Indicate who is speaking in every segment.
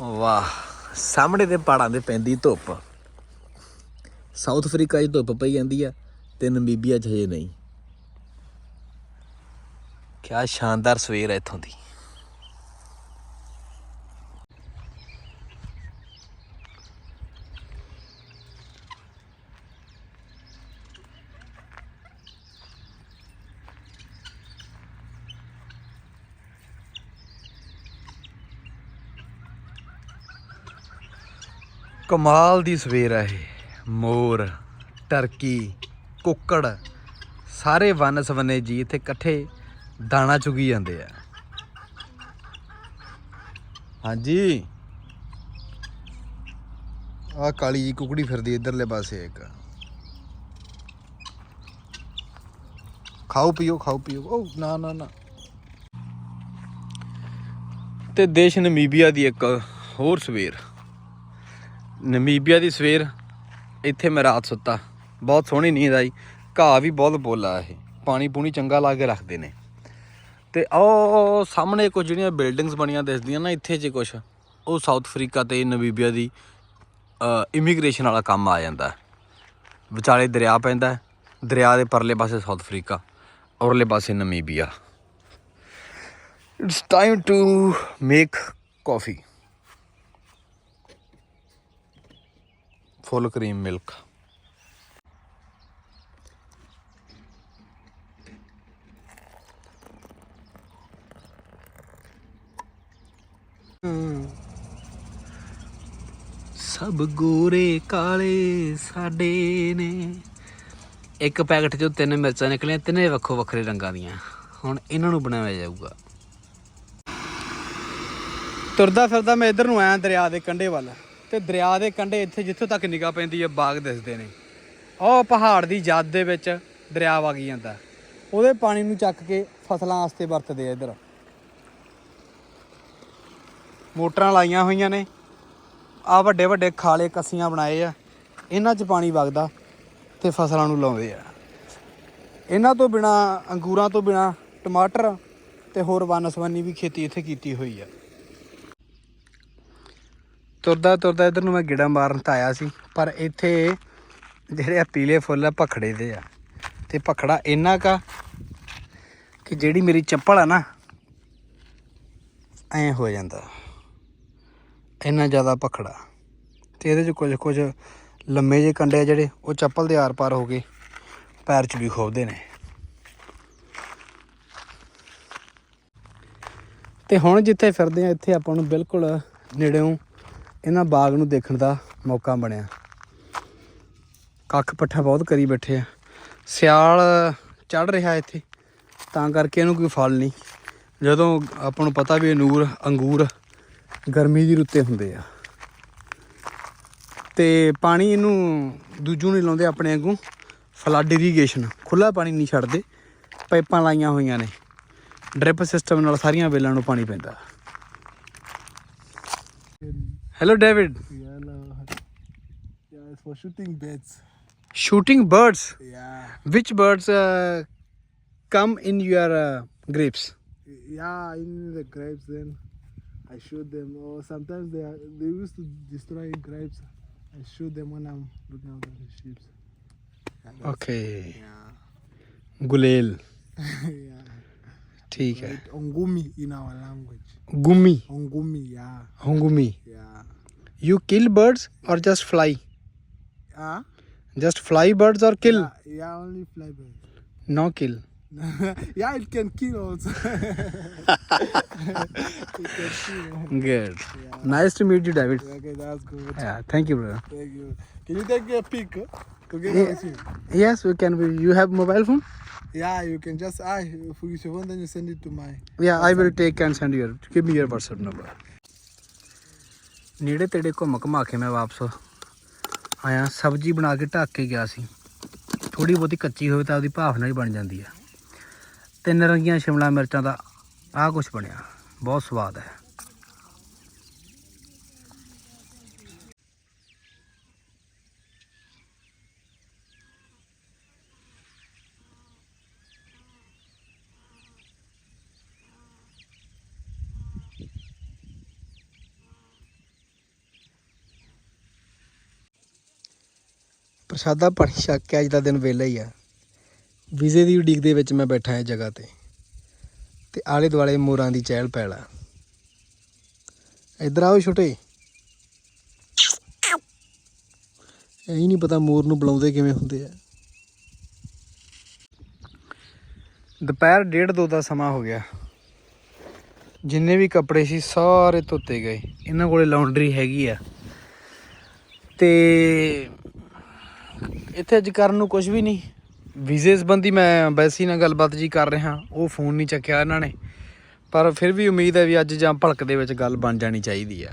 Speaker 1: ਵਾਹ, ਸਾਹਮਣੇ ਦੇ ਪਹਾੜਾਂ ਦੇ ਪੈਂਦੀ ਧੁੱਪ। ਸਾਊਥ ਅਫਰੀਕਾ 'ਚ ਧੁੱਪ ਪਈ ਜਾਂਦੀ ਆ ਤੇ ਨਮੀਬੀਆ 'ਚ ਹਜੇ ਨਹੀਂ। ਕਿਆ ਸ਼ਾਨਦਾਰ ਸਵੇਰ ਹੈ ਇੱਥੋਂ ਦੀ। ਕਮਾਲ ਦੀ ਸਵੇਰ ਹੈ ਇਹ। ਮੋਰ, ਟਰਕੀ, ਕੁੱਕੜ, ਸਾਰੇ ਵਨ ਸਵੰਨੇ ਜੀ ਇੱਥੇ ਇਕੱਠੇ ਦਾਣਾ ਚੁਗੀ ਜਾਂਦੇ ਆ। ਹਾਂਜੀ। ਆ ਕਾਲੀ ਜੀ ਕੁਕੜੀ ਫਿਰਦੀ ਇਧਰਲੇ ਪਾਸੇ ਇੱਕ। ਖਾਓ, ਪੀਓ ਖਾਓ, ਪੀਓ। ਉਹ ਨਾ ਨਾ ਨਾ। ਤੇ ਦੇਸ਼ ਨਮੀਬੀਆ ਦੀ ਇੱਕ ਹੋਰ ਸਵੇਰ। ਨਮੀਬੀਆ ਦੀ ਸਵੇਰ, ਇੱਥੇ ਮੈਂ ਰਾਤ ਸੁੱਤਾ। ਬਹੁਤ ਸੋਹਣੀ ਨੀਂਦ ਆਈ। ਘਾਹ ਵੀ ਬਹੁਤ ਬੋਲਾ ਇਹ। ਪਾਣੀ ਪੂਣੀ ਚੰਗਾ ਲਾ ਕੇ ਰੱਖਦੇ ਨੇ। ਤੇ ਉਹ ਸਾਹਮਣੇ ਕੁਝ ਜਿਹੜੀਆਂ ਬਿਲਡਿੰਗਸ ਬਣੀਆਂ ਦਿਸਦੀਆਂ ਨਾ, ਇੱਥੇ ਜੇ ਕੁਝ ਉਹ ਸਾਊਥ ਅਫਰੀਕਾ ਤੇ ਨਮੀਬੀਆ ਦੀ ਇਮੀਗ੍ਰੇਸ਼ਨ ਵਾਲਾ ਕੰਮ ਆ ਜਾਂਦਾ। ਵਿਚਾਲੇ ਦਰਿਆ ਪੈਂਦਾ ਦਰਿਆ ਦੇ ਪਰਲੇ ਪਾਸੇ ਸਾਊਥ ਅਫਰੀਕਾ ਔਰਲੇ ਪਾਸੇ Namibia. It's time to make coffee full cream milk. ਸਭ ਗੋਰੇ ਕਾਲੇ ਸਾਡੇ ਨੇ। ਇੱਕ ਪੈਕਟ ਚੋਂ ਤਿੰਨ ਮਿਰਚਾਂ ਨਿਕਲੀਆਂ ਤਿੰਨੇ ਵੱਖੋ ਵੱਖਰੇ ਰੰਗਾਂ ਦੀਆਂ। ਹੁਣ ਇਹਨਾਂ ਨੂੰ ਬਣਾਇਆ ਜਾਊਗਾ। ਤੁਰਦਾ ਫਿਰਦਾ ਮੈਂ ਇੱਧਰ ਨੂੰ ਆਇਆ ਦਰਿਆ ਦੇ ਕੰਢੇ ਵੱਲ। ਤੇ ਦਰਿਆ ਦੇ ਕੰਢੇ ਇੱਥੇ ਜਿੱਥੋਂ ਤੱਕ ਨਿਗਾਹ ਪੈਂਦੀ ਹੈ ਬਾਗ ਦਿਸਦੇ ਨੇ। ਉਹ ਪਹਾੜ ਦੀ ਜੱਦ ਦੇ ਵਿੱਚ ਦਰਿਆ ਵਗ ਜਾਂਦਾ। ਉਹਦੇ ਪਾਣੀ ਨੂੰ ਚੱਕ ਕੇ ਫਸਲਾਂ ਵਾਸਤੇ ਵਰਤਦੇ ਆ ਇੱਧਰ। ਮੋਟਰਾਂ ਲਾਈਆਂ ਹੋਈਆਂ ਨੇ। ਆ ਵੱਡੇ ਵੱਡੇ ਖਾਲੇ ਕੱਸੀਆਂ ਬਣਾਏ ਆ। ਇਹਨਾਂ 'ਚ ਪਾਣੀ ਵਗਦਾ ਤੇ ਫਸਲਾਂ ਨੂੰ ਲਾਉਂਦੇ ਆ। ਇਹਨਾਂ ਤੋਂ ਬਿਨਾ, ਅੰਗੂਰਾਂ ਤੋਂ ਬਿਨਾ ਟਮਾਟਰ ਤੇ ਹੋਰ ਵਨਸਵੰਨੀ ਵੀ ਖੇਤੀ ਇੱਥੇ ਕੀਤੀ ਹੋਈ ਆ। ਤੁਰਦਾ ਤੁਰਦਾ ਇਧਰ ਨੂੰ ਮੈਂ ਗਿੜਾ ਮਾਰਨ ਤਾਂ ਆਇਆ ਸੀ, ਪਰ ਇੱਥੇ ਜਿਹੜੇ ਆ ਪੀਲੇ ਫੁੱਲ ਆ, ਭਖੜੇ ਦੇ ਆ। ਤੇ ਭਖੜਾ ਇੰਨਾ ਕਾ ਕਿ ਜਿਹੜੀ ਮੇਰੀ ਚੱਪਲ ਆ ਨਾ, ਐ ਹੋ ਜਾਂਦਾ। ਇੰਨਾ ਜ਼ਿਆਦਾ ਭਖੜਾ। ਤੇ ਇਹਦੇ ਚ ਕੁਝ ਕੁਝ ਲੰਮੇ ਜਿਹੇ ਕੰਡੇ ਆ ਜਿਹੜੇ, ਉਹ ਚੱਪਲ ਦੇ ਆਰ-ਪਾਰ ਹੋ ਕੇ ਪੈਰ 'ਚ ਵੀ ਖੋਬਦੇ ਨੇ। ਤੇ ਹੁਣ ਜਿੱਥੇ ਫਿਰਦੇ ਆ, ਇੱਥੇ ਆਪਾਂ ਨੂੰ ਬਿਲਕੁਲ ਨੇੜਿਓਂ ਇਹਨਾਂ ਬਾਗ ਨੂੰ ਦੇਖਣ ਦਾ ਮੌਕਾ ਬਣਿਆ। ਕੱਖ ਪੱਠਾ ਬਹੁਤ ਕਰੀ ਬੈਠੇ ਆ। ਸਿਆਲ ਚੜ ਰਿਹਾ ਇੱਥੇ, ਤਾਂ ਕਰਕੇ ਇਹਨੂੰ ਕੋਈ ਫਲ ਨਹੀਂ। ਜਦੋਂ ਆਪਾਂ ਨੂੰ ਪਤਾ ਵੀ ਅਨੂਰ ਅੰਗੂਰ ਗਰਮੀ ਦੀ ਰੁੱਤੇ ਹੁੰਦੇ ਆ। ਤੇ ਪਾਣੀ ਇਹਨੂੰ ਦੂਜੂ ਨਹੀਂ ਲਾਉਂਦੇ ਆਪਣੇ ਵਾਂਗੂ, ਫਲੱਡ ਇਰੀਗੇਸ਼ਨ। ਖੁੱਲਾ ਪਾਣੀ ਨਹੀਂ ਛੱਡਦੇ, ਪਾਈਪਾਂ ਲਾਈਆਂ ਹੋਈਆਂ ਨੇ। ਡ੍ਰਿਪ ਸਿਸਟਮ ਨਾਲ ਸਾਰੀਆਂ ਵੇਲਾਂ ਨੂੰ ਪਾਣੀ ਪੈਂਦਾ। Hello, David.
Speaker 2: Yeah, yeah it's for shooting birds.
Speaker 1: Shooting birds?
Speaker 2: Yeah.
Speaker 1: Which birds uh, come in your uh, grapes?
Speaker 2: Yeah, in the grapes, then I shoot them. Or sometimes they are, they used to destroy grapes. I shoot them when I'm looking after the sheep.
Speaker 1: Okay.
Speaker 2: Yeah.
Speaker 1: Gulel.
Speaker 2: yeah. ठीक है ओंगुमी in
Speaker 1: our
Speaker 2: language गुमी
Speaker 1: ओंगुमी
Speaker 2: या
Speaker 1: you kill birds or just fly?
Speaker 2: Ah?
Speaker 1: Just fly birds or kill?
Speaker 2: Yeah, yeah only fly birds.
Speaker 1: No kill.
Speaker 2: yeah, it can kill also. can.
Speaker 1: Good. Yeah. Nice to meet you, David.
Speaker 2: Okay, that's good.
Speaker 1: Yeah, thank you, bro.
Speaker 2: Thank you. Can you take a pic?
Speaker 1: Yeah. Yes, we can. You have mobile phone?
Speaker 2: Yeah, you can just I if your phone, then you send it to my.
Speaker 1: Yeah, WhatsApp. I will take and send you. Give me your WhatsApp number. ਨੇੜੇ ਤੇੜੇ ਘੁੰਮ ਘਮਾ ਕੇ ਮੈਂ ਵਾਪਸ ਆਇਆ। ਸਬਜ਼ੀ ਬਣਾ ਕੇ ਢੱਕ ਕੇ ਗਿਆ ਸੀ। ਥੋੜੀ ਬਹੁਤੀ ਕੱਚੀ ਹੋਵੇ ਤਾਂ ਉਹਦੀ ਭਾਫ ਹੀ ਬਣ ਜਾਂਦੀ ਆ। ਤਿੰਨ ਰੰਗੀਆਂ ਸ਼ਿਮਲਾ ਮਿਰਚਾਂ ਦਾ ਆਹ ਕੁਝ ਬਣਿਆ। ਬਹੁਤ ਸਵਾਦ ਹੈ। ਪ੍ਰਸ਼ਾਦਾ ਪਾਣੀ ਛੱਕ ਕੇ ਅੱਜ ਦਾ ਦਿਨ ਵਿਹਲਾ ਹੀ ਆ। ਵੀਜ਼ੇ ਦੀ ਉਡੀਕ ਦੇ ਵਿੱਚ ਮੈਂ ਬੈਠਾ ਹਾਂ ਜਗ੍ਹਾ ਤੇ ਤੇ ਆਲੇ ਦੁਆਲੇ ਮੋਰਾਂ ਦੀ ਚਹਿਲ ਪਹਿਲ ਆ। ਇੱਧਰ ਆਓ ਛੋਟੇ। ਇਹ ਨਹੀਂ ਪਤਾ ਮੋਰ ਨੂੰ ਬੁਲਾਉਂਦੇ ਕਿਵੇਂ ਹੁੰਦੇ ਆ। ਦੁਪਹਿਰ 1:30 ਦਾ ਸਮਾਂ ਹੋ ਗਿਆ। ਜਿੰਨੇ ਵੀ ਕੱਪੜੇ ਸੀ ਸਾਰੇ ਧੋਤੇ ਗਏ। ਇਹਨਾਂ ਕੋਲੇ ਲਾਉਂਡਰੀ ਹੈਗੀ ਆ। ਤੇ ਇੱਥੇ ਅੱਜ ਕਰਨ ਨੂੰ ਕੁਝ ਵੀ ਨਹੀਂ। ਵੀਜ਼ੇ ਸੰਬੰਧੀ ਮੈਂ ਵੈਸੀ ਨਾਲ ਗੱਲਬਾਤ ਜੀ ਕਰ ਰਿਹਾ। ਉਹ ਫੋਨ ਨਹੀਂ ਚੱਕਿਆ ਇਹਨਾਂ ਨੇ। ਪਰ ਫਿਰ ਵੀ ਉਮੀਦ ਹੈ ਵੀ ਅੱਜ ਜਾਂ ਭਲਕ ਦੇ ਵਿੱਚ ਗੱਲ ਬਣ ਜਾਣੀ ਚਾਹੀਦੀ ਆ।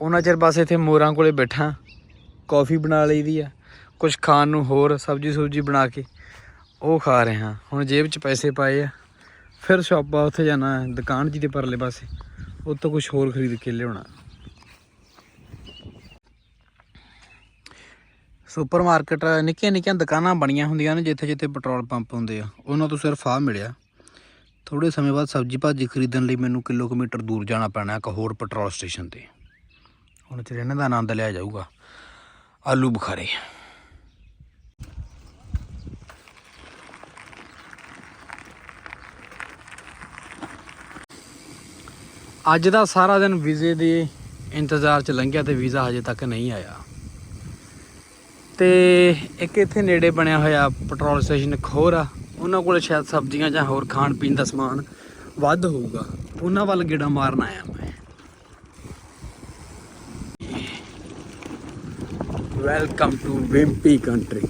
Speaker 1: ਉਹਨਾਂ ਚਿਰ ਬਸ ਇੱਥੇ ਮੋਰਾਂ ਕੋਲੇ ਬੈਠਾ। ਕੌਫੀ ਬਣਾ ਲਈ ਦੀ ਆ। ਕੁਝ ਖਾਣ ਨੂੰ ਹੋਰ ਸਬਜੀ ਸੁਬਜੀ ਬਣਾ ਕੇ ਉਹ ਖਾ ਰਿਹਾ। ਹੁਣ ਜੇਬ 'ਚ ਪੈਸੇ ਪਾਏ ਆ। ਫਿਰ ਸ਼ਾਪਾ ਉੱਥੇ ਜਾਣਾ, ਦੁਕਾਨ ਜੀ ਦੇ ਪਰਲੇ ਪਾਸੇ। ਉਹ ਤੋਂ ਕੁਝ ਹੋਰ ਖਰੀਦ ਕੇ ਲਿਆਉਣਾ। ਸੁਪਰ ਮਾਰਕੀਟ, ਨਿੱਕੀਆਂ ਨਿੱਕੀਆਂ ਦੁਕਾਨਾਂ ਬਣੀਆਂ ਹੁੰਦੀਆਂ ਨੇ ਜਿੱਥੇ ਜਿੱਥੇ ਪੈਟਰੋਲ ਪੰਪ ਹੁੰਦੇ ਆ। ਉਹਨਾਂ ਤੋਂ ਸਿਰਫ ਆ ਮਿਲਿਆ। ਥੋੜੇ ਸਮੇਂ ਬਾਅਦ ਸਬਜ਼ੀ ਭਾਜੀ ਖਰੀਦਣ ਲਈ ਮੈਨੂੰ ਕਿਲੋਮੀਟਰ ਦੂਰ ਜਾਣਾ ਪੈਣਾ ਇੱਕ ਹੋਰ ਪੈਟਰੋਲ ਸਟੇਸ਼ਨ ਤੇ। ਹੁਣ ਚਿਰ ਇਹਨਾਂ ਦਾ ਆਨੰਦ ਲਿਆ ਜਾਊਗਾ। ਆਲੂ ਬੁਖਾਰੇ। ਅੱਜ ਦਾ ਸਾਰਾ ਦਿਨ ਵੀਜ਼ੇ ਦੇ ਇੰਤਜ਼ਾਰ ਚ ਲੰਘਿਆ ਤੇ ਵੀਜ਼ਾ ਹਜੇ ਤੱਕ ਨਹੀਂ ਆਇਆ। ਤੇ ਇੱਕ ਇੱਥੇ ਨੇੜੇ ਬਣਿਆ ਹੋਇਆ ਪੈਟਰੋਲ ਸਟੇਸ਼ਨ ਇੱਕ ਆ। ਉਹਨਾਂ ਕੋਲ ਸ਼ਾਇਦ ਸਬਜ਼ੀਆਂ ਜਾਂ ਹੋਰ ਖਾਣ ਪੀਣ ਦਾ ਸਮਾਨ ਵੱਧ ਹੋਊਗਾ। ਉਹਨਾਂ ਵੱਲ ਗੇੜਾ ਮਾਰਨ ਆਇਆ ਮੈਂ। ਵੈਲਕਮ ਟੂ ਵਿੰਪੀ ਕੰਟਰੀ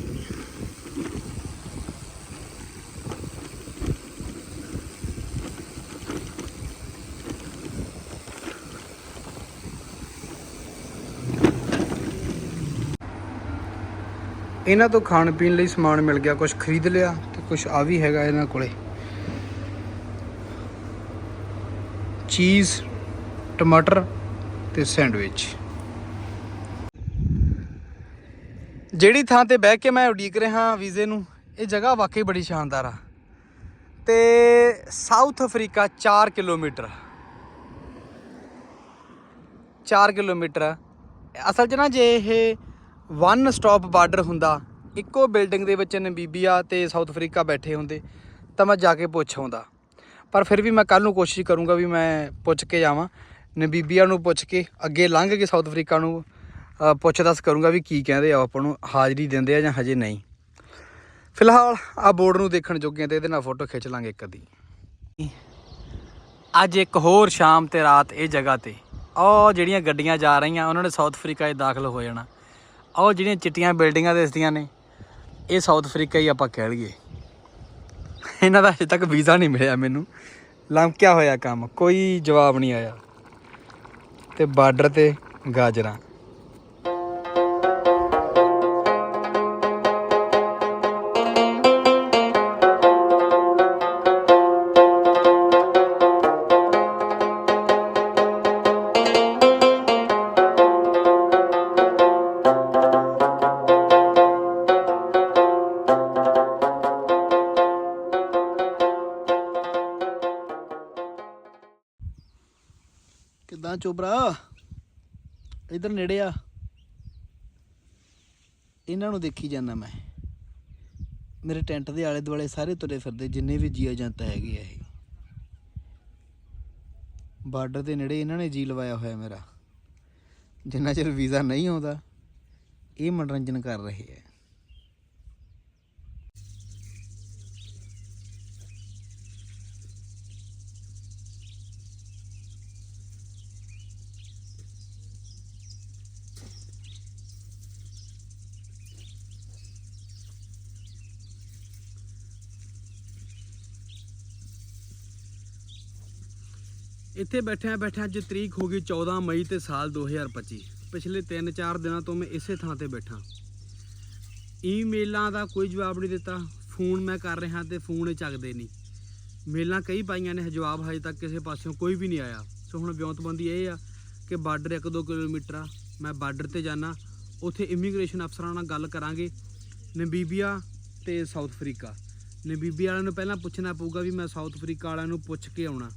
Speaker 1: ਇਹਨਾਂ ਤੋਂ ਖਾਣ ਪੀਣ ਲਈ ਸਮਾਨ ਮਿਲ ਗਿਆ ਕੁਝ ਖਰੀਦ ਲਿਆ ਤੇ ਕੁਝ ਆ ਵੀ ਹੈਗਾ ਇਹਨਾਂ ਕੋਲੇ। ਚੀਜ਼, ਟਮਾਟਰ ਤੇ ਸੈਂਡਵਿਚ। ਜਿਹੜੀ ਥਾਂ ਤੇ ਬਹਿ ਕੇ ਮੈਂ ਉਡੀਕ ਰਿਹਾ ਵੀਜ਼ੇ ਨੂੰ, ਇਹ ਜਗ੍ਹਾ ਵਾਕਈ ਬੜੀ ਸ਼ਾਨਦਾਰ ਆ। ਤੇ ਸਾਊਥ ਅਫਰੀਕਾ 4 ਕਿਲੋਮੀਟਰ। 4 ਕਿਲੋਮੀਟਰ। ਆ। ਅਸਲ 'ਚ ਨਾ ਜੇ ਇਹ ਵਨ ਸਟਾਪ ਬਾਰਡਰ ਹੁੰਦਾ। ਇੱਕੋ ਬਿਲਡਿੰਗ ਦੇ ਵਿੱਚ ਨਮੀਬੀਆ ਤੇ ਸਾਊਥ ਅਫਰੀਕਾ ਬੈਠੇ ਹੁੰਦੇ, ਤਾਂ ਮੈਂ ਜਾ ਕੇ ਪੁੱਛ ਆਉਂਦਾ। ਪਰ ਫਿਰ ਵੀ ਮੈਂ ਕੱਲ ਨੂੰ ਕੋਸ਼ਿਸ਼ ਕਰੂੰਗਾ ਵੀ ਮੈਂ ਪੁੱਛ ਕੇ ਜਾਵਾਂ। ਨਮੀਬੀਆ ਨੂੰ ਪੁੱਛ ਕੇ ਅੱਗੇ ਲੰਘ ਕੇ ਸਾਊਥ ਅਫਰੀਕਾ ਨੂੰ ਪੁੱਛ ਦੱਸ ਕਰੂੰਗਾ ਵੀ ਕੀ ਕਹਿੰਦੇ ਆ ਉਹ ਆਪਾਂ ਨੂੰ, ਹਾਜ਼ਰੀ ਦਿੰਦੇ ਆ ਜਾਂ ਹਜੇ ਨਹੀਂ। ਫਿਲਹਾਲ ਆ ਬੋਰਡ ਨੂੰ ਦੇਖਣ ਜੋਗੇ ਆ ਤੇ ਇਹਦੇ ਨਾਲ ਫੋਟੋ ਖਿੱਚ ਲਾਂਗੇ ਇੱਕ ਅੱਧੀ। ਅੱਜ ਇੱਕ ਹੋਰ ਸ਼ਾਮ ਤੇ ਰਾਤ ਇਹ ਜਗ੍ਹਾ ਤੇ ਉਹ ਜਿਹੜੀਆਂ ਗੱਡੀਆਂ ਜਾ ਰਹੀਆਂ, ਉਹਨਾਂ ਨੇ ਸਾਊਥ ਅਫਰੀਕਾ 'ਚ ਦਾਖਲ ਹੋ ਜਾਣਾ। ਉਹ ਜਿਹੜੀਆਂ ਚਿੱਟੀਆਂ ਬਿਲਡਿੰਗਾਂ ਦਿਸਦੀਆਂ ਨੇ, ਇਹ ਸਾਊਥ ਅਫਰੀਕਾ ਹੀ ਆਪਾਂ ਕਹਿ ਲਈਏ। ਇਹਨਾਂ ਦਾ ਅਜੇ ਤੱਕ ਵੀਜ਼ਾ ਨਹੀਂ ਮਿਲਿਆ ਮੈਨੂੰ। ਲਮਕਿਆ ਹੋਇਆ ਕੰਮ, ਕੋਈ ਜਵਾਬ ਨਹੀਂ ਆਇਆ। ਤੇ ਬਾਰਡਰ ਤੇ ਗਾਜਰਾਂ। ਇਧਰ ਨੇੜੇ ਆ। ਇਹਨਾਂ ਨੂੰ ਦੇਖੀ ਜਾਂਦਾ ਮੈਂ। ਮੇਰੇ ਟੈਂਟ ਦੇ ਆਲੇ ਦੁਆਲੇ ਸਾਰੇ ਤੁਰੇ ਫਿਰਦੇ, ਜਿੰਨੇ ਵੀ ਜੀਆ ਜੰਤ ਹੈਗੇ ਆ ਇਹ। ਬਾਰਡਰ ਦੇ ਨੇੜੇ ਇਹਨਾਂ ਨੇ ਜੀ ਲਵਾਇਆ ਹੋਇਆ ਮੇਰਾ। ਜਿੰਨਾ ਚਿਰ ਵੀਜ਼ਾ ਨਹੀਂ ਆਉਂਦਾ, ਇਹ ਮਨੋਰੰਜਨ ਕਰ ਰਹੇ ਆ। ਇੱਥੇ ਬੈਠਿਆਂ ਬੈਠਿਆਂ ਅੱਜ ਤਰੀਕ ਹੋ ਗਈ 14 ਮਈ ਤੇ ਸਾਲ 2025 ਪਿਛਲੇ 3-4 ਦਿਨਾਂ ਤੋਂ ਮੈਂ ਇਸੇ ਥਾਂ ਤੇ ਬੈਠਾ। ਈਮੇਲਾਂ ਦਾ ਕੋਈ ਜਵਾਬ ਨਹੀਂ ਦਿੱਤਾ। ਫੋਨ ਮੈਂ ਕਰ ਰਿਹਾ ਤੇ ਫੋਨ ਹੀ ਚੱਕਦੇ ਨਹੀਂ। ਮੇਲਾਂ ਕਈ ਪਾਈਆਂ ਨੇ, ਜਵਾਬ ਹਜੇ ਤੱਕ ਕਿਸੇ ਪਾਸਿਓਂ ਕੋਈ ਵੀ ਨਹੀਂ ਆਇਆ। ਸੋ ਹੁਣ ਵਿਉਂਤਬੰਦੀ ਇਹ ਆ ਕਿ ਬਾਰਡਰ 1-2 ਕਿਲੋਮੀਟਰ ਆ। ਮੈਂ ਬਾਰਡਰ ਤੇ ਜਾਣਾ ਉੱਥੇ ਇਮੀਗ੍ਰੇਸ਼ਨ ਅਫਸਰਾਂ ਨਾਲ ਗੱਲ ਕਰਾਂਗੇ। ਨਮੀਬੀਆ ਤੇ ਸਾਊਥ ਅਫਰੀਕਾ। ਨਮੀਬੀਆ ਵਾਲਿਆਂ ਨੂੰ ਪਹਿਲਾਂ ਪੁੱਛਣਾ ਪਊਗਾ ਵੀ ਮੈਂ ਸਾਊਥ ਅਫਰੀਕਾ ਵਾਲਿਆਂ ਨੂੰ ਪੁੱਛ ਕੇ ਆਉਣਾ।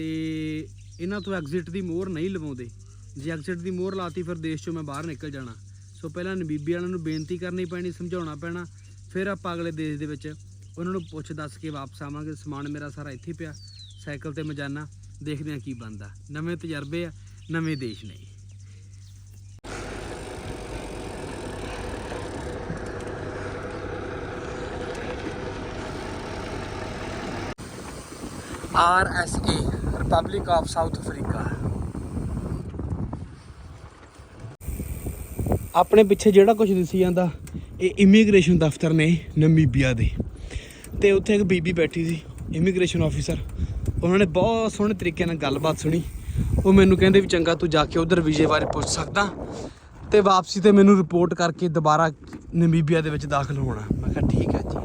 Speaker 1: ਤੇ ਇਹਨਾਂ ਤੋਂ ਐਗਜ਼ਿਟ ਦੀ ਮੋਹਰ ਨਹੀਂ ਲਵਾਉਂਦੇ। ਜੇ ਐਗਜ਼ਿਟ ਦੀ ਮੋਹਰ ਲਾਤੀ ਫਿਰ ਦੇਸ਼ ਚੋਂ ਮੈਂ ਬਾਹਰ ਨਿਕਲ ਜਾਣਾ। ਸੋ ਪਹਿਲਾਂ ਨਬੀਬੀ ਵਾਲਿਆਂ ਨੂੰ ਬੇਨਤੀ ਕਰਨੀ ਪੈਣੀ, ਸਮਝਾਉਣਾ ਪੈਣਾ। ਫਿਰ ਆਪਾਂ ਅਗਲੇ ਦੇਸ਼ ਦੇ ਵਿੱਚ ਉਹਨਾਂ ਨੂੰ ਪੁੱਛ ਦੱਸ ਕੇ ਵਾਪਸ ਆਵਾਂਗੇ। ਸਮਾਨ ਮੇਰਾ ਸਾਰਾ ਇੱਥੇ ਪਿਆ। ਸਾਈਕਲ ਤੇ ਮੈਂ ਜਾਣਾ ਦੇਖਦੇ ਹਾਂ ਕੀ ਬਣਦਾ। ਨਵੇਂ ਤਜਰਬੇ ਆ, ਨਵੇਂ ਦੇਸ਼ ਨੇ। R S A Republic of South Africa ਆਪਣੇ ਪਿੱਛੇ ਜਿਹੜਾ ਕੁਝ ਦਿਸੀ ਜਾਂਦਾ, ਇਹ ਇਮੀਗ੍ਰੇਸ਼ਨ ਦਫ਼ਤਰ ਨੇ ਨਮੀਬੀਆ ਦੇ। ਤੇ ਉੱਥੇ ਇੱਕ ਬੀਬੀ ਬੈਠੀ ਸੀ ਇਮੀਗ੍ਰੇਸ਼ਨ ਆਫੀਸਰ ਉਹਨਾਂ ਨੇ ਬਹੁਤ ਸੋਹਣੇ ਤਰੀਕੇ ਨਾਲ ਗੱਲਬਾਤ ਸੁਣੀ। ਉਹ ਮੈਨੂੰ ਕਹਿੰਦੇ ਵੀ ਚੰਗਾ ਤੂੰ ਜਾ ਕੇ ਉਧਰ ਵੀਜ਼ੇ ਬਾਰੇ ਪੁੱਛ ਸਕਦਾ। ਤੇ ਵਾਪਸੀ ਤੇ ਮੈਨੂੰ ਰਿਪੋਰਟ ਕਰਕੇ ਦੁਬਾਰਾ ਨਮੀਬੀਆ ਦੇ ਵਿੱਚ ਦਾਖਲ ਹੋਣਾ। ਮੈਂ ਕਿਹਾ, ਠੀਕ ਹੈ ਜੀ।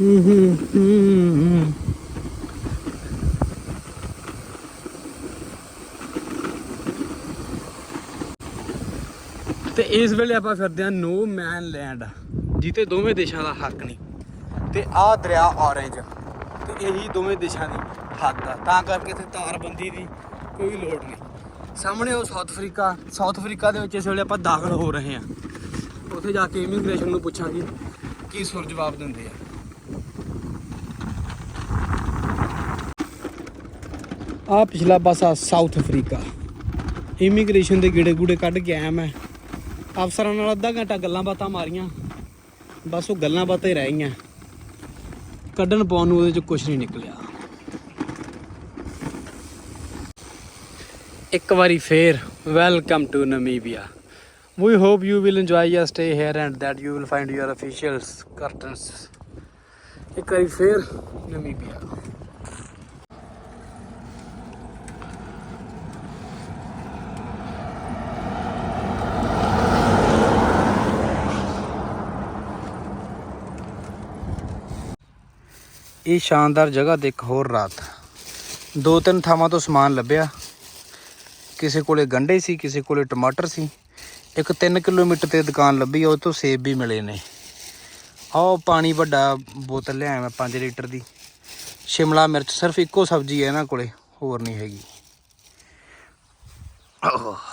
Speaker 1: ਹੂੰ ਹੂੰ ਹੂੰ। ਇਸ ਵੇਲੇ ਆਪਾਂ ਫਿਰਦੇ ਹਾਂ ਨੋ ਮੈਨ ਲੈਂਡ ਜਿੱਤੇ ਦੋਵੇਂ ਦੇਸ਼ਾਂ ਦਾ ਹੱਕ ਨਹੀਂ। ਤੇ ਆਹ ਦਰਿਆ ਔਰੇਂਜ ਤੇ ਇਹੀ ਦੋਵੇਂ ਦੇਸ਼ਾਂ ਦੀ ਹੱਦ ਆ। ਤਾਂ ਕਰਕੇ ਇੱਥੇ ਤਾਰਬੰਦੀ ਦੀ ਕੋਈ ਲੋੜ ਨਹੀਂ। ਸਾਹਮਣੇ ਉਹ ਸਾਊਥ ਅਫਰੀਕਾ ਸਾਊਥ ਅਫਰੀਕਾ ਦੇ ਵਿੱਚ ਇਸ ਵੇਲੇ ਆਪਾਂ ਦਾਖਲ ਹੋ ਰਹੇ ਹਾਂ। ਉੱਥੇ ਜਾ ਕੇ ਇਮੀਗ੍ਰੇਸ਼ਨ ਨੂੰ ਪੁੱਛਾਂਗੇ ਕੀ ਸੁਰ ਜਵਾਬ ਦਿੰਦੇ ਆ। ਆ ਪਿਛਲਾ ਪਾਸਾ ਸਾਊਥ ਅਫਰੀਕਾ ਇਮੀਗ੍ਰੇਸ਼ਨ ਦੇ ਗੇੜੇ ਗੂੜੇ ਕੱਢ ਕੇ ਆਇਆ ਮੈਂ। ਅਫਸਰਾਂ ਨਾਲ ਅੱਧਾ ਘੰਟਾ ਗੱਲਾਂ ਬਾਤਾਂ ਮਾਰੀਆਂ। ਬਸ ਉਹ ਗੱਲਾਂ ਬਾਤਾਂ ਹੀ ਰਹਿ ਗਈਆਂ। ਕੱਢਣ ਪਾਉਣ ਨੂੰ ਉਹਦੇ ਚ ਕੁਝ ਨਹੀਂ ਨਿਕਲਿਆ। ਇੱਕ ਵਾਰੀ ਫੇਰ welcome to Namibia we hope you will enjoy your stay here and that you will find your officials curtains ਇੱਕ ਵਾਰੀ ਫੇਰ ਨਮੀਬੀਆ ਇਹ ਸ਼ਾਨਦਾਰ ਜਗ੍ਹਾ ਤੇ ਇੱਕ ਹੋਰ ਰਾਤ। ਦੋ ਤਿੰਨ ਥਾਵਾਂ ਤੋਂ ਸਮਾਨ ਲੱਭਿਆ। ਕਿਸੇ ਕੋਲੇ ਗੰਢੇ ਸੀ, ਕਿਸੇ ਕੋਲੇ ਟਮਾਟਰ ਸੀ। ਇੱਕ 3 ਕਿਲੋਮੀਟਰ ਤੇ ਦੁਕਾਨ ਲੱਭੀ, ਉਹ ਤੋਂ ਸੇਬ ਵੀ ਮਿਲੇ ਨੇ। ਆਹ ਪਾਣੀ ਵੱਡਾ ਬੋਤਲ ਲਿਆਇਆ ਮੈਂ 5 ਲੀਟਰ ਦੀ। ਸ਼ਿਮਲਾ ਮਿਰਚ, ਸਿਰਫ ਇੱਕੋ ਸਬਜ਼ੀ ਹੈ ਇਹਨਾਂ ਕੋਲੇ, ਹੋਰ ਨਹੀਂ ਹੈਗੀ। ਆਹ।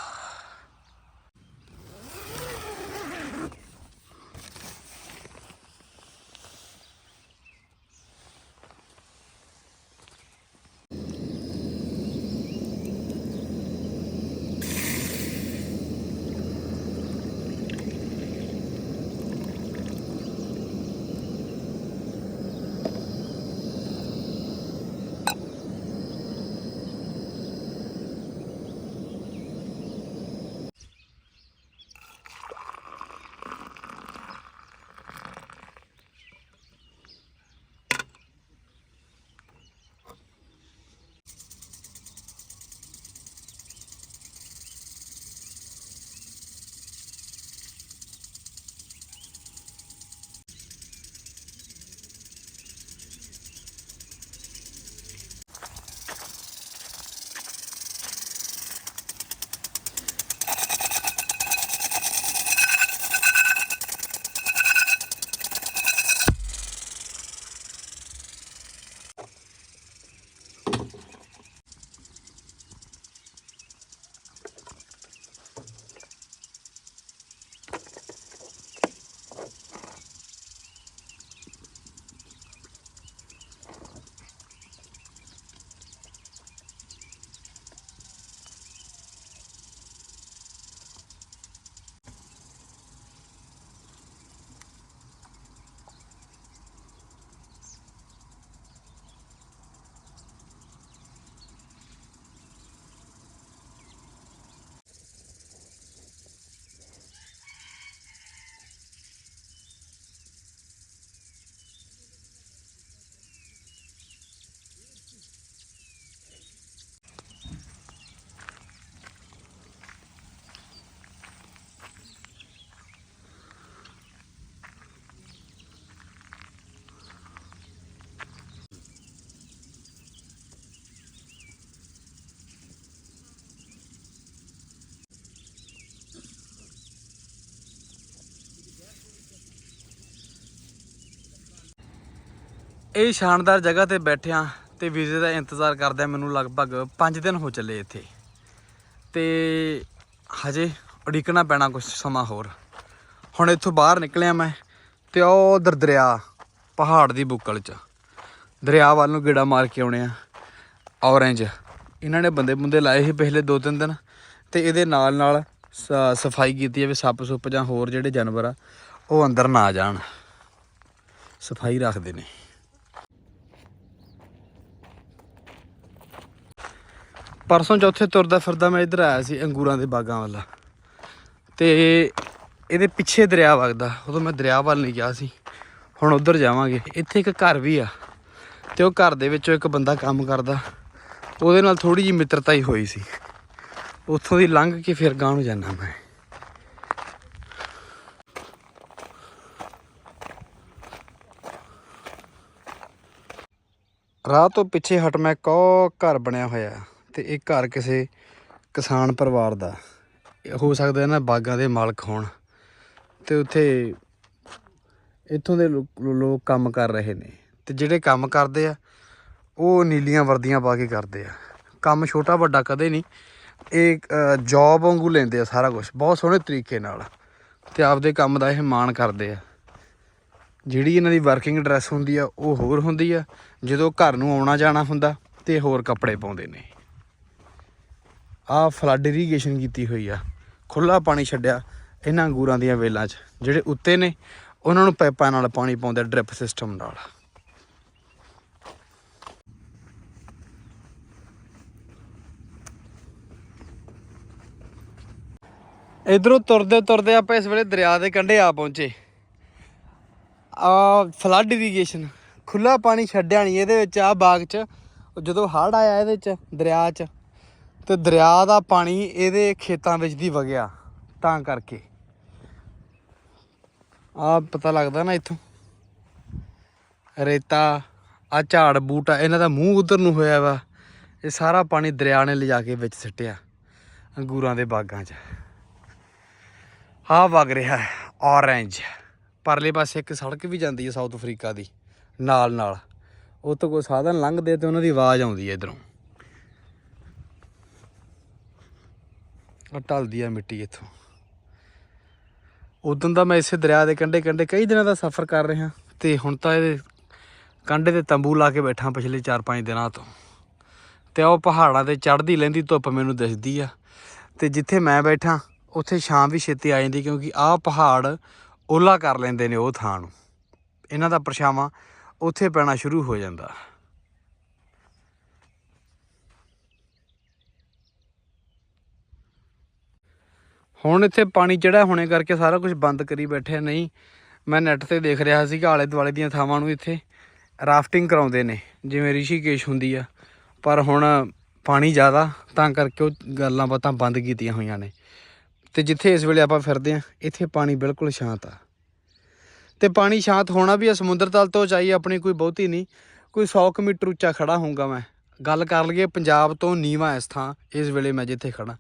Speaker 1: ਇਹ ਸ਼ਾਨਦਾਰ ਜਗ੍ਹਾ ਤੇ ਬੈਠਿਆਂ ਤੇ ਵੀਜ਼ੇ ਦਾ ਇੰਤਜ਼ਾਰ ਕਰਦਿਆਂ ਮੈਨੂੰ ਲਗਭਗ 5 ਦਿਨ ਹੋ ਚੱਲੇ ਇੱਥੇ। ਤੇ ਹਜੇ ਉਡੀਕਣਾ ਪੈਣਾ ਕੁਝ ਸਮਾਂ ਹੋਰ। ਹੁਣ ਇੱਥੋਂ ਬਾਹਰ ਨਿਕਲਿਆ ਮੈਂ ਤੇ ਉਹ ਉਧਰ ਦਰਿਆ, ਪਹਾੜ ਦੀ ਬੁੱਕਲ 'ਚ। ਦਰਿਆ ਵੱਲ ਨੂੰ ਗੇੜਾ ਮਾਰ ਕੇ ਆਉਣੇ ਆ। ਔਰੇਂਜ, ਇਹਨਾਂ ਨੇ ਬੰਦੇ ਬੰਦੇ ਲਾਏ ਸੀ ਪਿਛਲੇ 2-3 ਦਿਨ ਤੇ ਇਹਦੇ ਨਾਲ ਨਾਲ ਸ- ਸਫ਼ਾਈ ਕੀਤੀ ਹੈ ਵੀ ਸੱਪ ਸੁੱਪ ਜਾਂ ਹੋਰ ਜਿਹੜੇ ਜਾਨਵਰ ਆ, ਉਹ ਅੰਦਰ ਨਾ ਜਾਣ। ਸਫ਼ਾਈ ਰੱਖਦੇ ਨੇ। ਪਰਸੋਂ ਚੌਥੇ ਤੁਰਦਾ ਫਿਰਦਾ ਮੈਂ ਇੱਧਰ ਆਇਆ ਸੀ ਅੰਗੂਰਾਂ ਦੇ ਬਾਗਾਂ ਵੱਲ। ਤੇ ਇਹਦੇ ਪਿੱਛੇ ਦਰਿਆ ਵਗਦਾ, ਉਦੋਂ ਮੈਂ ਦਰਿਆ ਵੱਲ ਨਹੀਂ ਗਿਆ ਸੀ। ਹੁਣ ਉਧਰ ਜਾਵਾਂਗੇ। ਇੱਥੇ ਇੱਕ ਘਰ ਵੀ ਆ ਤੇ ਉਹ ਘਰ ਦੇ ਵਿੱਚੋਂ ਇੱਕ ਬੰਦਾ ਕੰਮ ਕਰਦਾ। ਉਹਦੇ ਨਾਲ ਥੋੜੀ ਜੀ ਮਿੱਤਰਤਾ ਹੀ ਹੋਈ ਸੀ। ਉੱਥੋਂ ਦੀ ਲੰਘ ਕੇ ਫਿਰ ਗਾਂਹ ਨੂੰ ਜਾਣਾ ਮੈਂ। ਰਾਹ ਤੋਂ ਪਿੱਛੇ ਹਟ ਮੈਂ ਕੋ ਘਰ ਬਣਿਆ ਹੋਇਆ। ਤੇ ਇਹ ਘਰ ਕਿਸੇ ਕਿਸਾਨ ਪਰਿਵਾਰ ਦਾ। ਹੋ ਸਕਦਾ ਇਹਨਾਂ ਬਾਗਾਂ ਦੇ ਮਾਲਕ ਹੋਣ। ਤੇ ਉੱਥੇ ਇੱਥੋਂ ਦੇ ਲੋਕ ਲੋਕ ਕੰਮ ਕਰ ਰਹੇ ਨੇ। ਤੇ ਜਿਹੜੇ ਕੰਮ ਕਰਦੇ ਆ, ਉਹ ਨੀਲੀਆਂ ਵਰਦੀਆਂ ਪਾ ਕੇ ਕਰਦੇ ਆ। ਕੰਮ ਛੋਟਾ ਵੱਡਾ ਕਦੇ ਨਹੀਂ। ਇਹ ਜੌਬ ਵਾਂਗੂ ਲੈਂਦੇ ਆ ਸਾਰਾ ਕੁਝ ਬਹੁਤ ਸੋਹਣੇ ਤਰੀਕੇ ਨਾਲ। ਤੇ ਆਪਦੇ ਕੰਮ ਦਾ ਇਹ ਮਾਣ ਕਰਦੇ ਆ। ਜਿਹੜੀ ਇਹਨਾਂ ਦੀ ਵਰਕਿੰਗ ਡਰੈਸ ਹੁੰਦੀ ਆ, ਉਹ ਹੋਰ ਹੁੰਦੀ ਆ। ਜਦੋਂ ਘਰ ਨੂੰ ਆਉਣਾ ਜਾਣਾ ਹੁੰਦਾ ਤੇ ਹੋਰ ਕੱਪੜੇ ਪਾਉਂਦੇ ਨੇ। ਆ ਫਲੱਡ ਇਰੀਗੇਸ਼ਨ ਕੀਤੀ ਹੋਈ ਆ। ਖੁੱਲਾ ਪਾਣੀ ਛੱਡਿਆ ਇਹਨਾਂ ਅੰਗੂਰਾਂ ਦੀਆਂ ਵੇਲਾਂ 'ਚ, ਜਿਹੜੇ ਉੱਤੇ ਨੇ, ਉਹਨਾਂ ਨੂੰ ਪਾਈਪਾਂ ਨਾਲ ਪਾਣੀ ਪਾਉਂਦੇ ਡ੍ਰਿਪ ਸਿਸਟਮ ਨਾਲ। ਇਧਰੋਂ ਤੁਰਦੇ ਤੁਰਦੇ ਆਪਾਂ ਇਸ ਵੇਲੇ ਦਰਿਆ ਦੇ ਕੰਢੇ ਆ ਪਹੁੰਚੇ। ਆ ਫਲੱਡ ਇਰੀਗੇਸ਼ਨ ਖੁੱਲਾ ਪਾਣੀ ਛੱਡਿਆ ਨਹੀਂ ਇਹਦੇ ਵਿੱਚ ਆ ਬਾਗ 'ਚ, ਜਦੋਂ ਹੜ੍ਹ ਆਇਆ ਇਹਦੇ 'ਚ, ਦਰਿਆ 'ਚ। ਤੇ ਦਰਿਆ ਦਾ ਪਾਣੀ ਇਹਦੇ ਖੇਤਾਂ ਵਿੱਚ ਦੀ ਵਗਿਆ, ਤਾਂ ਕਰਕੇ। ਆ ਪਤਾ ਲੱਗਦਾ ਨਾ ਇੱਥੋਂ। ਰੇਤਾ ਆ ਝਾੜ ਬੂਟਾ, ਇਹਨਾਂ ਦਾ ਮੂੰਹ ਉਧਰ ਨੂੰ ਹੋਇਆ ਵਾ। ਇਹ ਸਾਰਾ ਪਾਣੀ ਦਰਿਆ ਨੇ ਲਿਜਾ ਕੇ ਵਿੱਚ ਸਿੱਟਿਆ, ਅੰਗੂਰਾਂ ਦੇ ਬਾਗਾਂ 'ਚ। ਆ ਵਗ ਰਿਹਾ ਹੈ ਔਰੇਂਜ ਪਰਲੇ ਪਾਸੇ ਇੱਕ ਸੜਕ ਵੀ ਜਾਂਦੀ ਹੈ ਸਾਊਥ ਅਫਰੀਕਾ ਦੀ ਨਾਲ ਨਾਲ ਉਹ ਤੋਂ ਕੋਈ ਸਾਧਨ ਲੰਘਦੇ ਤੇ ਉਹਨਾਂ ਦੀ ਆਵਾਜ਼ ਆਉਂਦੀ ਹੈ ਇਧਰੋਂ। ਉਹ ਢਲਦੀ ਆ ਮਿੱਟੀ ਇੱਥੋਂ। ਉਦੋਂ ਦਾ ਮੈਂ ਇਸੇ ਦਰਿਆ ਦੇ ਕੰਢੇ ਕੰਢੇ ਕਈ ਦਿਨਾਂ ਦਾ ਸਫ਼ਰ ਕਰ ਰਿਹਾ, ਤੇ ਹੁਣ ਤਾਂ ਇਹਦੇ ਕੰਢੇ ਤੇ ਤੰਬੂ ਲਾ ਕੇ ਬੈਠਾ ਪਿਛਲੇ 4-5 ਦਿਨਾਂ ਤੋਂ। ਤੇ ਉਹ ਪਹਾੜਾਂ ਤੇ ਚੜ੍ਹਦੀ ਲੈਂਦੀ ਧੁੱਪ ਮੈਨੂੰ ਦਿਸਦੀ ਆ। ਤੇ ਜਿੱਥੇ ਮੈਂ ਬੈਠਾ, ਉੱਥੇ ਸ਼ਾਮ ਵੀ ਛੇਤੀ ਆ ਜਾਂਦੀ ਕਿਉਂਕਿ ਆਹ ਪਹਾੜ ਓਲਾ ਕਰ ਲੈਂਦੇ ਨੇ ਉਹ ਥਾਂ ਨੂੰ। ਇਹਨਾਂ ਦਾ ਪਰਛਾਵਾਂ ਉੱਥੇ ਪੈਣਾ ਸ਼ੁਰੂ ਹੋ ਜਾਂਦਾ। ਹੁਣ ਇੱਥੇ ਪਾਣੀ ਚੜਿਆ ਹੋਣੇ ਕਰਕੇ ਸਾਰਾ ਕੁਝ ਬੰਦ ਕਰੀ ਬੈਠੇ ਨਹੀਂ, ਮੈਂ ਨੈਟ ਤੇ ਦੇਖ ਰਿਹਾ ਸੀ ਕਿ ਆਲੇ ਦੁਆਲੇ ਦੀਆਂ ਥਾਵਾਂ ਨੂੰ ਇੱਥੇ। ਰਾਫਟਿੰਗ ਕਰਾਉਂਦੇ ਨੇ, ਜਿਵੇਂ ਰਿਸ਼ੀਕੇਸ਼ ਹੁੰਦੀ ਆ। ਪਰ ਹੁਣ ਪਾਣੀ ਜ਼ਿਆਦਾ, ਤਾਂ ਕਰਕੇ ਉਹ ਗੱਲਾਂ ਬਾਤਾਂ ਬੰਦ ਕੀਤੀਆਂ ਹੋਈਆਂ ਨੇ। ਤੇ ਜਿੱਥੇ ਇਸ ਵੇਲੇ ਆਪਾਂ ਫਿਰਦੇ ਆ, ਇੱਥੇ ਪਾਣੀ ਬਿਲਕੁਲ ਸ਼ਾਂਤ ਆ। ਤੇ ਪਾਣੀ ਸ਼ਾਂਤ ਹੋਣਾ ਵੀ ਆ, ਸਮੁੰਦਰ ਤਲ ਤੋਂ ਉਚਾਈ ਆਪਣੀ ਕੋਈ ਬਹੁਤੀ ਨਹੀਂ। ਕੋਈ 100 ਕੁ ਮੀਟਰ ਉੱਚਾ ਖੜਾ ਹੋਊਗਾ ਮੈਂ। ਗੱਲ ਕਰ ਲਈਏ ਪੰਜਾਬ ਤੋਂ ਨੀਵਾਂ ਇਸ ਥਾਂ, ਇਸ ਵੇਲੇ ਮੈਂ ਜਿੱਥੇ ਖੜਾ